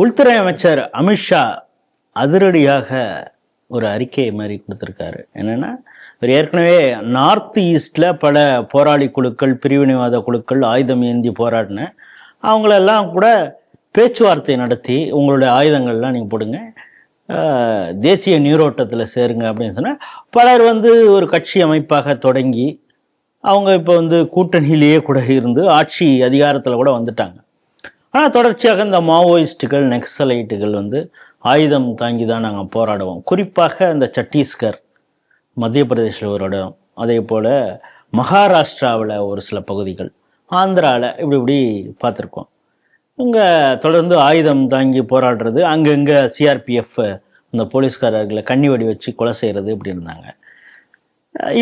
உள்துறை அமைச்சர் அமித்ஷா அதிரடியாக ஒரு அறிக்கை மாதிரி கொடுத்துருக்காரு. என்னென்னா இவர் ஏற்கனவே நார்த் ஈஸ்டில் பல போராளி குழுக்கள் பிரிவினைவாத குழுக்கள் ஆயுதம் ஏந்தி போராடின. அவங்களெல்லாம் கூட பேச்சுவார்த்தை நடத்தி உங்களுடைய ஆயுதங்கள்லாம் நீங்கள் போடுங்க தேசிய நீரோட்டத்தில் சேருங்க அப்படின்னு சொன்னால் பலர் வந்து ஒரு கட்சி அமைப்பாக தொடங்கி அவங்க இப்போ வந்து கூட்டணியிலேயே கூட இருந்து ஆட்சி அதிகாரத்தில் கூட வந்துட்டாங்க. ஆனால் தொடர்ச்சியாக இந்த மாவோயிஸ்டுகள் நெக்ஸலைட்டுகள் வந்து ஆயுதம் தாங்கி தான் நாங்கள் போராடுவோம். குறிப்பாக இந்த சத்தீஸ்கர் மத்திய பிரதேசில் ஒரு இடம். அதே போல் மகாராஷ்டிராவில் ஒரு சில பகுதிகள். ஆந்திராவில் இப்படி இப்படி பார்த்துருக்கோம். இங்கே தொடர்ந்து ஆயுதம் தாங்கி போராடுறது அங்கங்கே சிஆர்பிஎஃப் இந்த போலீஸ்காரர்களை கண்ணி வடி வச்சு கொலை செய்கிறது இப்படி இருந்தாங்க.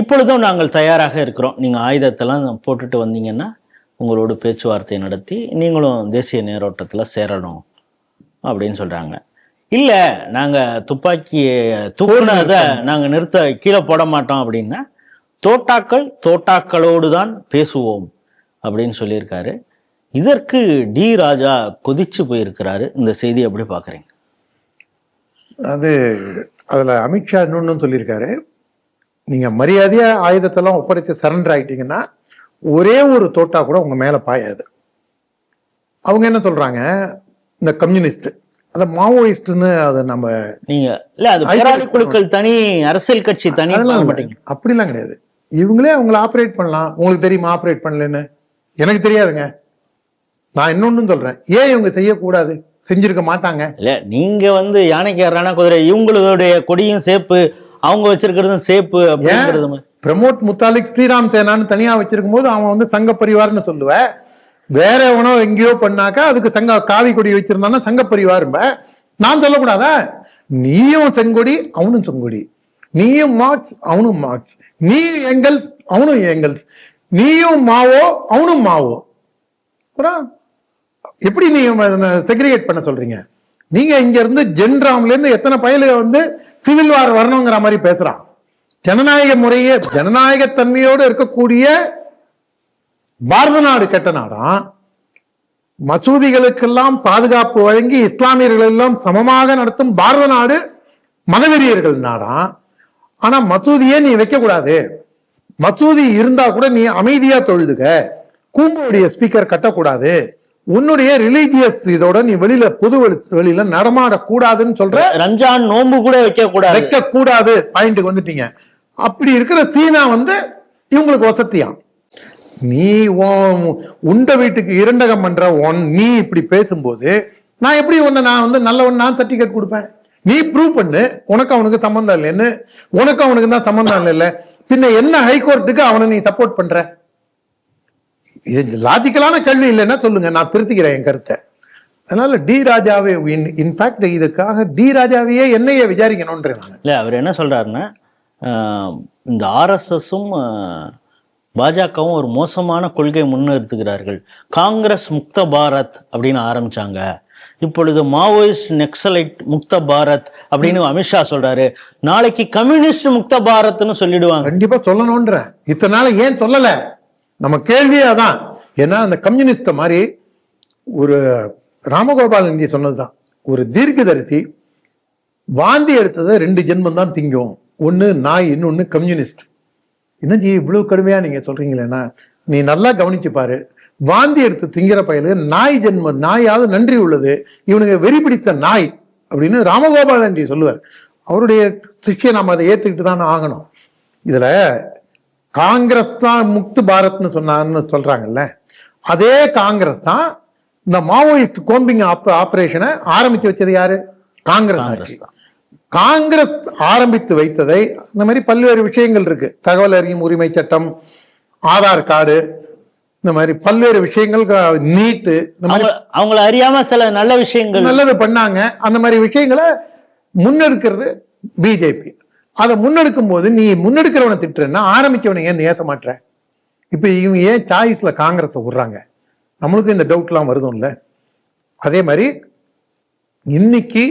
இப்பொழுதும் நாங்கள் தயாராக இருக்கிறோம். நீங்கள் ஆயுதத்தெல்லாம் போட்டுட்டு வந்தீங்கன்னா உங்களோட பேச்சுவார்த்தை நடத்தி நீங்களும் தேசிய நேரோட்டத்தில் சேரணும் அப்படின்னு சொல்கிறாங்க இல்லை நாங்கள் துப்பாக்கியை தூக்குனதை நாங்கள் நிறுத்த கீழே போட மாட்டோம் அப்படின்னா தோட்டாக்கள் தோட்டாக்களோடு தான் பேசுவோம் அப்படின்னு சொல்லியிருக்காரு. இதற்கு டி ராஜா கொதிச்சு போயிருக்கிறாரு. இந்த செய்தி எப்படி பார்க்குறீங்க? அது அதில் அமித்ஷா இன்னொன்னு சொல்லியிருக்காரு. நீங்கள் மரியாதையாக ஆயுதத்தெல்லாம் ஒப்படைத்து சரண்டர் ஆகிட்டீங்கன்னா ஒரே ஒரு தோட்டா கூட உங்க மேல பாயாது. அவங்க என்ன சொல்றாங்க? இந்த கம்யூனிஸ்ட். அந்த மாவோயிஸ்ட்னு அதை நம்ம நீங்க இல்ல அது போராளி குழுக்கள் தனி அரசியல் கட்சி தனி அப்படிலாம் கிடையாது. இவங்களே அவங்கள ஆப்ரேட் பண்ணலாம். உங்களுக்கு தெரியுமா ஆப்ரேட் பண்ணலன்னு? எனக்கு தெரியாதுங்க. நான் இன்னொன்னு சொல்றேன். ஏன் இவங்க செய்யக்கூடாது? செஞ்சிருக்க மாட்டாங்க. இல்ல நீங்க வந்து யானைக்கு ஏறான குதிரை இவங்களுடைய கொடியும் சேப்பு அவங்க வச்சிருக்கிறதும் சேப்பு அப்படிங்கிறது மாதிரி. பிரமோட் முத்தாலிக் ஸ்ரீராம் சேனான்னு தனியா வச்சிருக்கும் போது அவன் வந்து சங்க பரிவார்னு சொல்லுவ. வேற எவனோ எங்கேயோ பண்ணாக்கா அதுக்கு சங்க காவி கொடி வச்சிருந்தான்னா சங்க பரிவாரும்ப நான் சொல்லக்கூடாதா? நீயும் செங்கொடி அவனும் செங்கொடி. நீயும் மார்க்ஸ் அவனும் மார்க்ஸ். நீ எங்கல்ஸ் அவனும் எங்கல்ஸ் நீயும் மாவோ அவனும் மாவோ. அப்புறம் எப்படி நீ செக்ரிகேட் பண்ண சொல்றீங்க? நீங்க இங்க இருந்து ஜென்ராம்ல இருந்து எத்தனை பயலுக வந்து சிவில் வார் வரணுங்கிற மாதிரி பேசுறான். ஜனநாயக முறையே ஜனநாயக தன்மையோடு இருக்கக்கூடிய பாரத நாடு கெட்ட நாடாம் மசூதிகளுக்கெல்லாம் பாதுகாப்பு வழங்கி இஸ்லாமியர்கள் எல்லாம் சமமாக நடத்தும் பாரத நாடு மதவெறியர்கள் நாடாம் ஆனா மசூதியே நீ வைக்க கூடாது மசூதி இருந்தா கூட நீ அமைதியா தொழுதுக. கூம்புடைய ஸ்பீக்கர் கட்டக்கூடாது. உன்னுடைய ரிலீஜியஸ் இதோட நீ வெளியில பொது வெளி- வெளியில நடமாடக்கூடாதுன்னு சொல்ற ரம்ஜான் நோன்பு கூட வைக்க கூடாது வைக்க கூடாது பாயிண்ட்டுக்கு வந்துட்டீங்க. அப்படி இருக்கிற சீனா வந்து இவங்களுக்கு வசதியாம். நீ உன் உண்ட வீட்டுக்கு இரண்டகம் பண்ற ஒன் நீ இப்படி பேசும்போது நான் எப்படி உன்னை நான் வந்து நல்லவன் நான் சர்டிஃபிகேட் கொடுப்பேன்? நீ ப்ரூவ் பண்ணு. உனக்கு அவனுக்கு சம்மந்தம் இல்லைன்னு. உனக்கு அவனுக்கு தான் சம்மந்தம் இல்லைல்ல. பின்ன என்ன ஹைகோர்ட்டுக்கு அவனை நீ சப்போர்ட் பண்ற? இது லாஜிக்கலான கேள்வி இல்லைன்னா சொல்லுங்க. நான் திருத்திக்கிறேன் என் கருத்தை. அதனால டி ராஜாவே இன்ஃபேக்ட் இதுக்காக டி ராஜாவையே என்னையே விசாரிக்கணும்ன்றேன் நான். இல்ல அவர் என்ன சொல்றாருன்னா இந்த ஆர்எஸ்எஸும் பாஜகவும் ஒரு மோசமான கொள்கை முன்னெடுத்துகிறார்கள். காங்கிரஸ் முக்த பாரத் அப்படின்னு ஆரம்பிச்சாங்க. இப்பொழுது மாவோயிஸ்ட் நெக்ஸலைட் முக்த பாரத் அப்படின்னு அமித்ஷா சொல்றாரு. நாளைக்கு கம்யூனிஸ்ட் முக்த பாரத்னு சொல்லிடுவாங்க. கண்டிப்பா சொல்லணும்ன்ற இத்தனை நாள் ஏன் சொல்லல? நம்ம கேள்வியே அதான். ஏன்னா அந்த கம்யூனிஸ்ட மாதிரி ஒரு ராமகோபால் இந்திய சொன்னதுதான். ஒரு தீர்க்கதரிசி வாந்தி எடுத்ததை ரெண்டு ஜென்மம் தான் திங்கும். ஒண்ணு நாய் இன்னொன்னு கம்யூனிஸ்ட் என்னஜி இவ்வளவு கடுமையா நீங்க சொல்றீங்களேன்னா நீ நல்லா கவனிச்சு பாரு. வாந்தி எடுத்து திங்கிற பயலு நாய் ஜென்மம் நாயாவது நன்றி உள்ளது. இவனுங்க வெறி பிடித்த நாய் அப்படின்னு ராமகோபாலன் ஜி சொல்லுவார். அவருடைய சிஷ்யை நம்ம அதை ஏத்துக்கிட்டு தான் ஆகணும். இதுல காங்கிரஸ் தான் முக்து பாரத்னு சொன்னான்னு சொல்றாங்கல்ல. அதே காங்கிரஸ் தான் இந்த மாவோயிஸ்ட் கோம்பிங் ஆபரேஷனை ஆரம்பிச்சு வச்சது யாரு? காங்கிரஸ். தான். காங்கிரஸ் ஆரம்பித்து வைத்ததை இந்த மாதிரி பல்வேறு விஷயங்கள் இருக்கு. தகவல் அறியும் உரிமை சட்டம் ஆதார் கார்டு இந்த மாதிரி பல்வேறு விஷயங்கள் நீட்டு இந்த மாதிரி அவங்க அவங்கள அறியாம சில நல்ல விஷயங்கள். நல்லது பண்ணாங்க. அந்த மாதிரி விஷயங்களை முன்னெடுக்கிறது பிஜேபி. அதை முன்னெடுக்கும் போது நீ முன்னெடுக்கிறவனை திட்டுறன்னா ஆரம்பிச்சவனை ஏன் ஏச மாட்ற இப்ப இவங்க ஏன் சாய்ஸ்ல காங்கிரஸ் விடுறாங்க? நம்மளுக்கும் இந்த டவுட்லாம் வருதும்ல. அதே மாதிரி இன்னைக்கு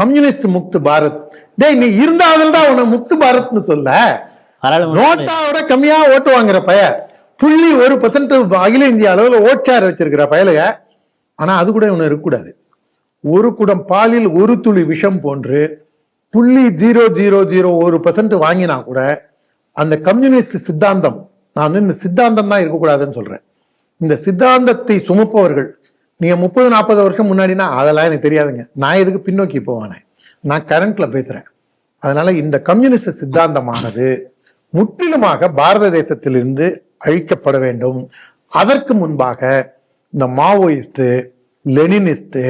கம்யூனிஸ்ட் முக்து பாரத். டேய் நீ இருந்தால்தான் உன்னை முக்து பாரத்னு சொல்ல. நோட்டாவோட கம்மியா ஓட்டு வாங்குற பய. புள்ளி ஒரு பர்சன்ட் அகில இந்திய அளவுல ஓட் ஷேர் வச்சிருக்கிற பயலுக. ஆனா அது கூட இவனு இருக்கக்கூடாது. ஒரு குடம் பாலில் ஒரு துளி விஷம் போன்று புள்ளி ஜீரோ ஜீரோ ஜீரோ ஒரு பர்சன்ட் வாங்கினா கூட அந்த கம்யூனிஸ்ட் சித்தாந்தம் நான் இந்த சித்தாந்தம் தான் இருக்கக்கூடாதுன்னு சொல்றேன். இந்த சித்தாந்தத்தை சுமப்பவர்கள் நீங்கள் முப்பது நாற்பது வருஷம் முன்னாடினா அதெல்லாம் எனக்கு தெரியாதுங்க. நான் எதுக்கு பின்னோக்கி போவானே? நான் கரண்ட்ல பேசுறேன். அதனால இந்த கம்யூனிஸ்ட் சித்தாந்தமானது முற்றிலுமாக பாரத தேசத்திலிருந்து அழிக்கப்பட வேண்டும். அதற்கு முன்பாக இந்த மாவோயிஸ்ட் லெனினிஸ்ட்டு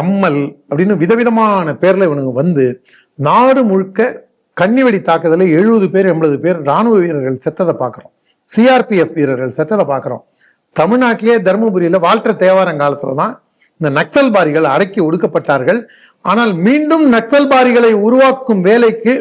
எம்எல் அப்படின்னு விதவிதமான பேர்ல இவனுங்க வந்து நாடு முழுக்க கன்னிவெடி தாக்குதலில் எழுபது பேர் எண்பது பேர் ராணுவ வீரர்கள் செத்ததை பார்க்குறோம் சிஆர்பிஎஃப் வீரர்கள் செத்ததை பார்க்குறோம் தமிழ்நாட்டிலேயே தருமபுரியில வால்டர் தேவாரம் காலத்துல தான் இந்த நக்சல்பாரிகள் அடக்கி ஒடுக்கப்பட்டார்கள். ஆனால் மீண்டும் நக்சல்பாரிகளை உருவாக்கும் வேலைக்கு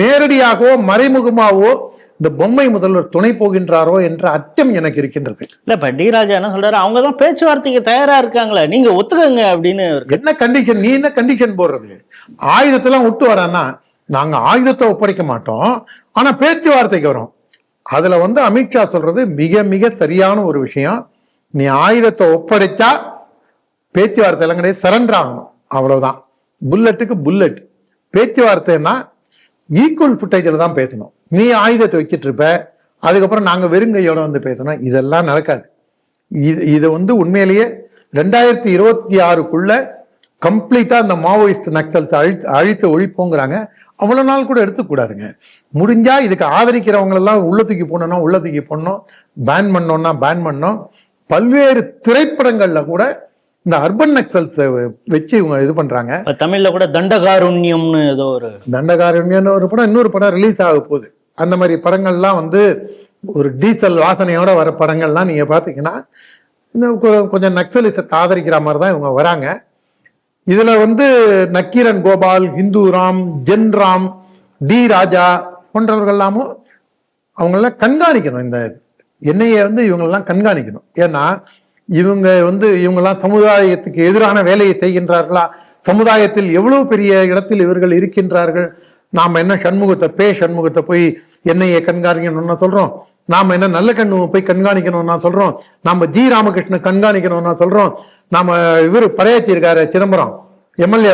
நேரடியாகவோ மறைமுகமாகவோ இந்த பொம்மை முதல்வர் துணை போகின்றாரோ என்ற அச்சம் எனக்கு இருக்கின்றது. இல்ல இப்ப டி ராஜா என்ன சொல்றாரு? அவங்க தான் பேச்சுவார்த்தைக்கு தயாரா இருக்காங்களே நீங்க ஒத்துக்கங்க அப்படின்னு. என்ன கண்டிஷன் நீ என்ன கண்டிஷன் போடுறது? ஆயுதத்தெல்லாம் விட்டு வரான்னா நாங்க ஆயுதத்தை ஒப்படைக்க மாட்டோம். ஆனா பேச்சுவார்த்தைக்கு வரோம். அதில் வந்து அமித்ஷா சொல்றது மிக மிக சரியான ஒரு விஷயம். நீ ஆயுதத்தை ஒப்படைச்சா பேச்சுவார்த்தை எல்லாம் கிடையாது சரண்டர் ஆகணும். அவ்வளவுதான். புல்லட்டுக்கு புல்லட் பேச்சுவார்த்தைன்னா ஈக்குவல் ஃபுட்டேஜில் தான் பேசணும். நீ ஆயுதத்தை வச்சுட்டு இருப்ப அதுக்கப்புறம் நாங்கள் வெறுங்கையோட வந்து பேசணும். இதெல்லாம் நடக்காது. இது இது வந்து உண்மையிலேயே ரெண்டாயிரத்தி இருபத்தி ஆறுக்குள்ள கம்ப்ளீட்டா அந்த மாவோயிஸ்ட் நக்சல்ஸ் அழி அழித்து ஒழிப்போங்கிறாங்க. அவ்வளவு நாள் கூட எடுத்துக்கூடாதுங்க முடிஞ்சா இதுக்கு ஆதரிக்கிறவங்க எல்லாம் உள்ள தூக்கி போடணும் உள்ள தூக்கி போடணும் பேன் பண்ணோம்னா பேன் பண்ணோம். பல்வேறு திரைப்படங்கள்ல கூட இந்த அர்பன் நக்சல்ஸ் வச்சு இவங்க இது பண்றாங்க. தமிழ்ல கூட தண்டகாருண்யம்னு ஏதோ ஒரு தண்டகாரண்யன்னு ஒரு படம் இன்னொரு படம் ரிலீஸ் ஆக போகுது. அந்த மாதிரி படங்கள்லாம் வந்து ஒரு டீசல் வாசனையோட வர படங்கள்லாம் நீங்க பாத்தீங்கன்னா கொஞ்சம் நக்சலிசத்தை ஆதரிக்கிற மாதிரி தான் இவங்க வராங்க. இதுல வந்து நக்கீரன் கோபால் ஹிந்து ராம் ஜென் ராம் டி ராஜா போன்றவர்கள் எல்லாமும் அவங்களெல்லாம் கண்காணிக்கணும் இந்த என்ஐஏ வந்து இவங்களெல்லாம் கண்காணிக்கணும். ஏன்னா இவங்க வந்து இவங்கெல்லாம் சமுதாயத்துக்கு எதிரான வேலையை செய்கின்றார்களா? சமுதாயத்தில் எவ்வளவு பெரிய இடத்தில் இவர்கள் இருக்கின்றார்கள்? நாம் என்ன சண்முகத்தை பே சண்முகத்தை போய் என்னையை கண்காணிக்கணும்னா சொல்றோம். நாம் என்ன நல்ல கண்ணு போய் கண்காணிக்கணும்னா சொல்றோம். நம்ம ஜி ராமகிருஷ்ணன் கண்காணிக்கணும்னா சொல்றோம். நாம இவரு படையாச்சி இருக்காரு சிதம்பரம் எம்எல்ஏ.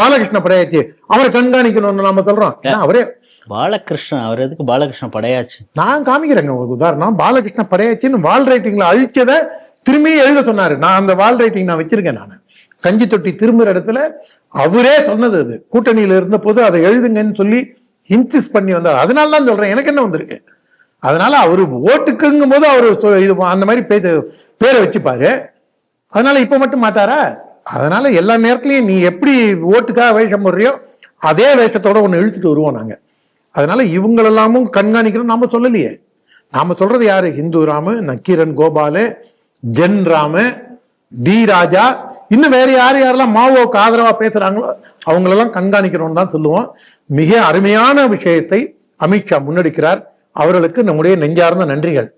பாலகிருஷ்ண படையாச்சி அவரை கண்காணிக்கணும்னு நாம சொல்றோம். அவரே பாலகிருஷ்ணன் அவர் எதுக்கு பாலகிருஷ்ணன் படையாச்சு? நான் காமிக்கிறேங்க உங்களுக்கு உதாரணம். பாலகிருஷ்ண படையாச்சின்னு வால் ரைட்டிங்ல அழிச்சதை திரும்பி எழுத சொன்னாரு. நான் அந்த வால் ரைட்டிங் நான் வச்சிருக்கேன் நான். கஞ்சி தொட்டி திரும்புற இடத்துல அவரே சொன்னது அது. கூட்டணியில இருந்த போது அதை எழுதுங்கன்னு சொல்லி இன்சிஸ்ட் பண்ணி வந்தார். அதனால தான் சொல்றேன். எனக்கு என்ன வந்திருக்கு? அதனால அவரு ஓட்டுக்குங்கும் போது அவர் இது அந்த மாதிரி பேச பேரை வச்சுப்பாரு. அதனால இப்ப மட்டும் மாட்டாரா? அதனால எல்லா நேரத்துலையும் நீ எப்படி ஓட்டுக்காக வேஷம் போடுறியோ அதே வேஷத்தோட ஒன்று இழுத்துட்டு வருவோம் நாங்க. அதனால இவங்களெல்லாமும் கண்காணிக்கணும் நாம சொல்லலையே. நாம சொல்றது யாரு? ஹிந்து ராமு நக்கீரன் கோபாலு ஜென் ராமு டி ராஜா இன்னும் வேற யார் யாரெல்லாம் மாவோக்கு ஆதரவா பேசுறாங்களோ அவங்களெல்லாம் கண்காணிக்கணும்னு தான் சொல்லுவோம். மிக அருமையான விஷயத்தை அமித்ஷா முன்னெடுக்கிறார். அவர்களுக்கு நம்முடைய நெஞ்சார்ந்த நன்றிகள்.